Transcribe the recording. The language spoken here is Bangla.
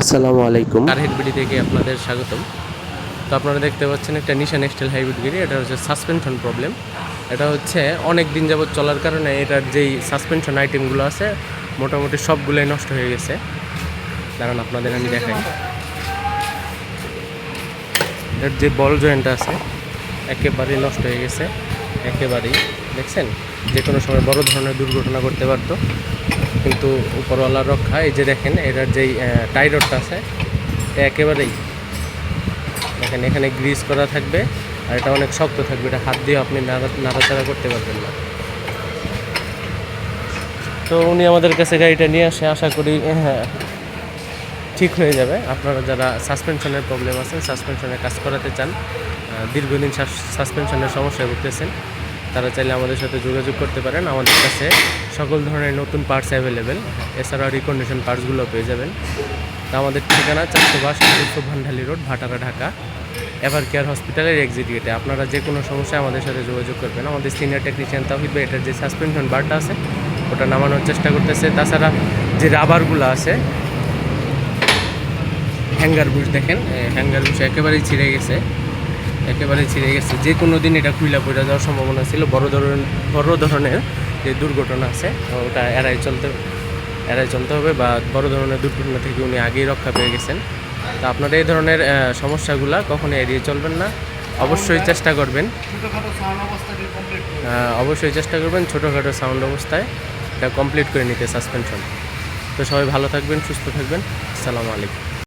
আসসালামু আলাইকুম। কার হেডবিডি থেকে আপনাদের স্বাগতম। তো আপনারা দেখতে পাচ্ছেন একটা নিশান এক্সটেল হাইব্রিড গাড়ি এটা হচ্ছে সাসপেনশন প্রবলেম এটা হচ্ছে অনেক দিন যাবত চলার কারণে এটার যেই সাসপেনশন আইটেমগুলো আছে, মোটামুটি সবগুলোই নষ্ট হয়ে গেছে। কারণ আপনাদের আমি দেখাই। এটার যে বল জয়েন্ট আছে, একেবারেই নষ্ট হয়ে গেছে। একেবারেই, দেখছেন? যে কোনো সময় বড় ধরনের দুর্ঘটনা করতে পারতো। কিন্তু উপরওয়ালার রক্ষা, এই যে দেখেন এটার যেই টাই রডটা আছে এটা একেবারেই দেখেন, এখানে গ্রিস করা থাকবে আর এটা অনেক শক্ত থাকবে, এটা হাত দিয়ে আপনি নাড়া- নাড়াচাড়া করতে পারবেন না। তো উনি আমাদের কাছে গাড়িটা নিয়ে আসে, আশা করি হ্যাঁ ঠিক হয়ে যাবে। আপনারা যারা সাসপেনশনের প্রবলেম আছে সাসপেনশনের কাজ করাতে চান দীর্ঘদিন সাসপেনশনের সমস্যায় ভুগতেছেন তারা চাইলে আমাদের সাথে যোগাযোগ করতে পারেন। আমাদের কাছে সকল ধরনের নতুন পার্টস অ্যাভেলেবেল এছাড়াও রিকন্ডিশন পার্টসগুলো পেয়ে যাবেন। তা আমাদের ঠিকানা চারশো বাস ভান্ডালি road, Bhatara, Dhaka. Ever care হসপিটালের এক্সিট গেটে আপনারা যে কোনো সমস্যায় আমাদের সাথে যোগাযোগ করবেন। আমাদের সিনিয়র টেকনিশিয়ান তাহিদ ভাই, এটার যে সাসপেনশন বারটা আছে, ওটা নামানোর চেষ্টা করতেছে। তাছাড়া যে রাবারগুলো আছে, হ্যাঙ্গার বুশ দেখেন হ্যাঙ্গার বুশ একেবারেই ছিঁড়ে গেছে। একেবারেই ছিঁড়ে গেছে। যে কোনো দিন এটা খুইলা পড়ে যাওয়ার সম্ভাবনা ছিল। বড় ধরনের বড় ধরনের যে দুর্ঘটনা আছে ওটা এড়াই চলতে এড়াই চলতে হবে বা বড় ধরনের দুর্ঘটনা থেকে উনি আগেই রক্ষা পেয়ে গেছেন। তা আপনারা এই ধরনের সমস্যাগুলা কখনো এড়িয়ে চলবেন না। অবশ্যই চেষ্টা করবেন। অবশ্যই চেষ্টা করবেন ছোটোখাটো সাউন্ড অবস্থায় এটা কমপ্লিট করে নিতে সাসপেনশন তো সবাই ভালো থাকবেন সুস্থ থাকবেন। আসসালামু আলাইকুম।